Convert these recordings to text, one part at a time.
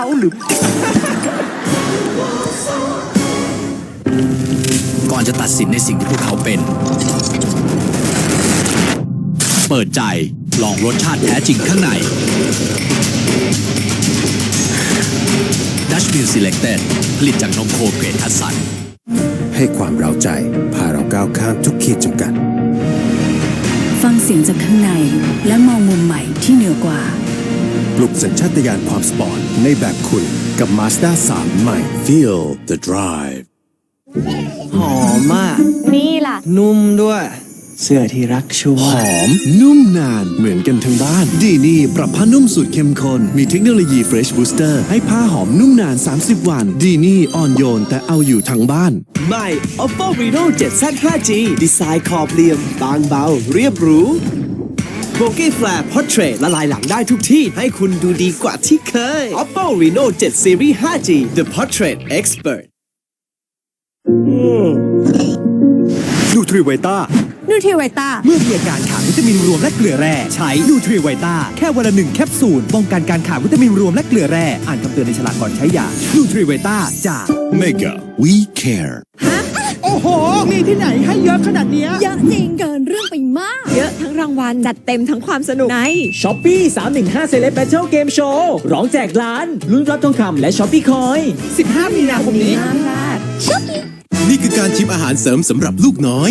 เขาหรือ ก่อนจะตัดสินในสิ่งที่พวกเขาเป็น เปิดใจลองรสชาติแท้จริงข้างใน Dutch Mill Selected ผลิตจากนมโคเกรดคัดสรรให้ความเราใจ พาเราก้าวข้ามทุกขีดจำกัด ฟังเสียงจากข้างในและมองมุมใหม่ที่เหนือกว่า ปลุกสัญชาตญาณความสปอร์ตในแบบคุณกับ Mazda 3 ใหม่ Feel the drive หอมมาก นี่ล่ะ นุ่มด้วย เสื้อที่รักชัวหร์อม นุ่มนานเหมือนกันทั้งบ้าน ดีนี่ปรับผ้านุ่มสูตรเข้มข้นมีเทคโนโลยี Fresh Booster ให้ผ้าหอมนุ่มนาน 30 วัน ดีนี่อ่อนโยนแต่เอาอยู่ทั้งบ้าน ใหม่ Oppo Reno 7Z 5G ดีไซน์ขอบเหลี่ยม บางเบา เรียบหรู โบกี้แฟลร์พอร์เทรตละลายหลังได้ทุกที่ ให้คุณดูดีกว่าที่เคย Oppo Reno 7 Series 5G The Portrait Expert นูทริไวต้า นูทริไวต้า เมื่อมีอาการขาดวิตามินรวมและเกลือแร่ ใช้นูทริไวต้า แค่วันละหนึ่งแคปซูล ป้องกันการขาดวิตามินรวมและเกลือแร่ อ่านคำเตือนในฉลากก่อนใช้ยา นูทริไวต้าจาก Mega We Care โอ้โห มีที่ไหนให้เยอะขนาดเนี้ยเยอะจริงเกินเรื่องไปมาก เยอะทั้งรางวัลจัดเต็มทั้งความสนุกในช้อปปี้315 Select Battle Game Show ร้องแจกล้านลุ้นรับทองคำและช้อปปี้คอย 15 มีนาคมนี้ห้ามพลาดนี่คือการชิมอาหารเสริมสำหรับลูกน้อย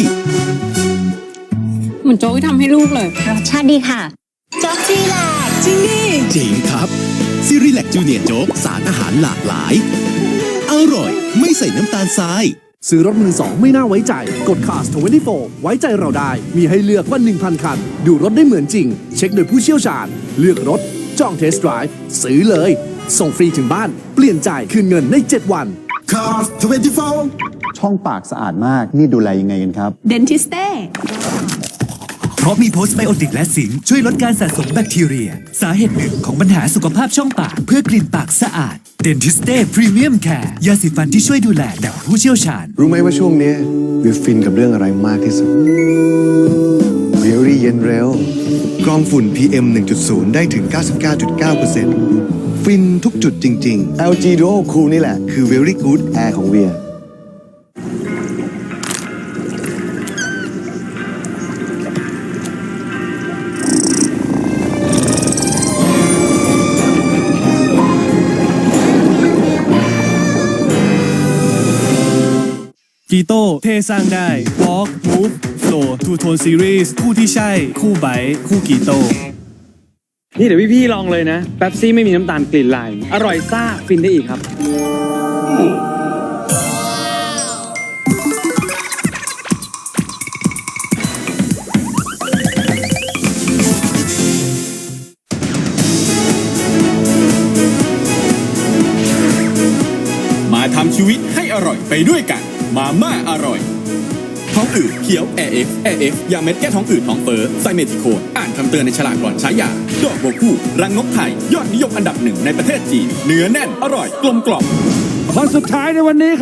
เหมือนโจ๊กที่ทำให้ลูกเลยรสชาติดีค่ะจ๊อกซี่แหลกจริงดิจริงครับซีรีแลกจูเนียร์โจ๊กสารอาหารหลากหลาย อร่อย ไม่ใส่น้ำตาลทราย ซื้อรถมือสองไม่น่าไว้ใจ กด Cars 24 ไว้ใจเราได้ มีให้เลือกกว่า 1,000 คัน ดูรถได้เหมือนจริง เช็คโดยผู้เชี่ยวชาญ เลือกรถ จองเทสต์ไดรฟ์ซื้อเลย ส่งฟรีถึงบ้าน เปลี่ยนจ่ายคืนเงินใน 7 วัน Cars 24 ช่องปากสะอาดมาก นี่ดูแลยังไงกันครับ เดนทิสเต้เพ ราะมีโพสไบโอติกและสิงค์ช่วยลดการสะสมแบคทีเรีย สาเหตุหนึ่งของปัญหาสุขภาพช่องปาก เพื่อกลิ่นปากสะอาด Dentiste Premium Care ยาสีฟันที่ช่วยดูแลแบบผู้เชี่ยวชาญ รู้ไหมว่าช่วงนี้วิวฟินกับเรื่องอะไรมากที่สุดเวลรี่เย็นเร็วกรองฝุ่น PM 1.0 ได้ถึง 99.9%ฟินทุกจุดจริง ๆ LG Duo Cool นี่แหละ คือ Very Good Air ของเวีย กีโต้เทสร้างได้ Walk Move Flow Two Tone Series คู่ที่ใช่ คู่ไบค์คู่กีโต้นี่เดี๋ยวพี่ๆลองเลยนะ แป๊บซี่ไม่มีน้ำตาลกลิ่นลาย อร่อยซ่าฟินได้อีกครับ มาทำชีวิตให้อร่อยไปด้วยกัน มาม่าอร่อย ท้องอืดเขียวเอฟเอฟยาเม็ดแก้ท้องอืดท้องเฟ้อไซเมทิโคนอ่านคำเตือนในฉลากก่อนใช้ยาดอกโบกู้รังนกไทย ยอดนิยมอันดับหนึ่งในประเทศจีนเนื้อแน่นอร่อย กลมกล่อมคนสุดท้ายในวันนี้